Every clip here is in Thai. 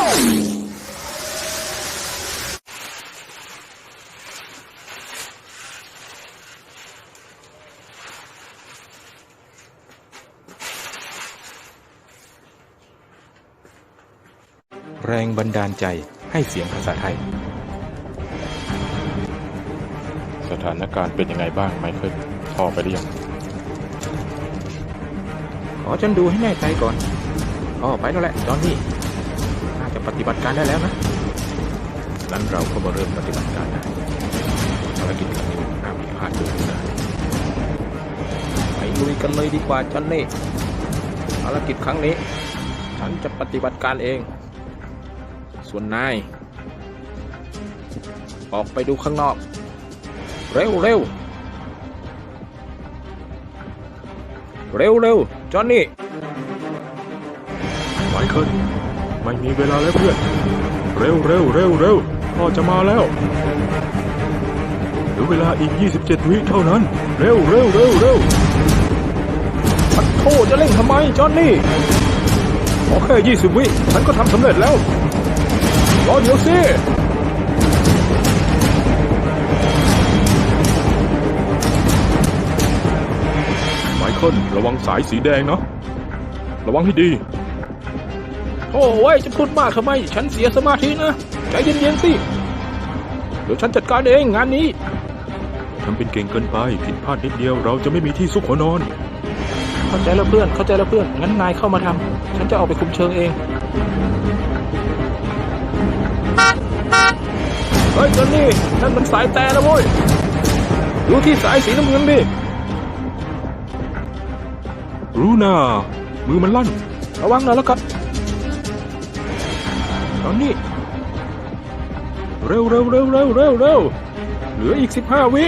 แรงบันดาลใจให้เสียงภาษาไทย สถานการณ์เป็นยังไงบ้างไมเคิลพ่อไปหรือยังขอฉันดูให้แน่ใจก่อนอ๋อไปแล้วแหละ จอนนี่น่า จะปฏิบัติการได้แล้วนะงั้นเราก็มาเริ่มปฏิบัติการได้ภารกิจครั้งนี้ห้ามผิดพลาดเลยนะไปลุยกันเลยดีกว่าจอนนี่ภารกิจครั้งนี้ ฉันจะปฏิบัติการเอง ส่วนนาย ออกไปดูข้างนอก เร็วเร็วเร็วเร็วจอนนี่ไมเคิล ไม่มีเวลาแล้วเพื่อน เร็วเร็วเร็วเร็วพ่อจะมาแล้วเหลือเวลาอีก 27 วิเท่านั้น เร็วเร็วเร็วเร็วปัดโทษจะเล่นทำไมจอนนี่ขอแค่ 20 วิฉันก็ทำสำเร็จแล้ว รอเดี๋ยวสิไมเคิลระวังสายสีแดงเนาะระวังให้ดี โอ้ยจะพูดมากทำไม ฉันเสียสมาธินะใจเย็นๆสิ เดี๋ยวฉันจัดการเองงานนี้ทำเป็นเก่งเกินไป ผิดพลาดนิดเดียวเราจะไม่มีที่ซุกหัวนอน เข้าใจแล้วเพื่อนเข้าใจแล้วเพื่อน งั้นนายเข้ามาทำฉันจะออกไปคุมเชิงเองเฮ้ยจอนนี่นั่นมันสายแต่นะเว้ยดูที่สายสีน้ำเงินดิรู้นามือมันลั่น ระวังหน่อยแล้วกัน ตอนนี้เร็วเร็วเร็วเร็วเร็วเร็วเหลืออีกสิบห้าวิ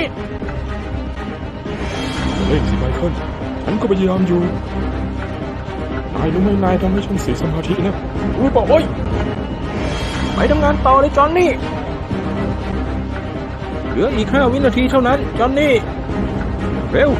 เล่นสิไมเคิลฉันก็พยายามอยู่ นายรู้ไหมนายทำให้ฉันเสียสมาธินะอุ้ยบอกโอ้ยไปทำงานต่อเลยจอนนี่ เหลืออีกห้าวินาทีเท่านั้น จอนนี่ เร็ว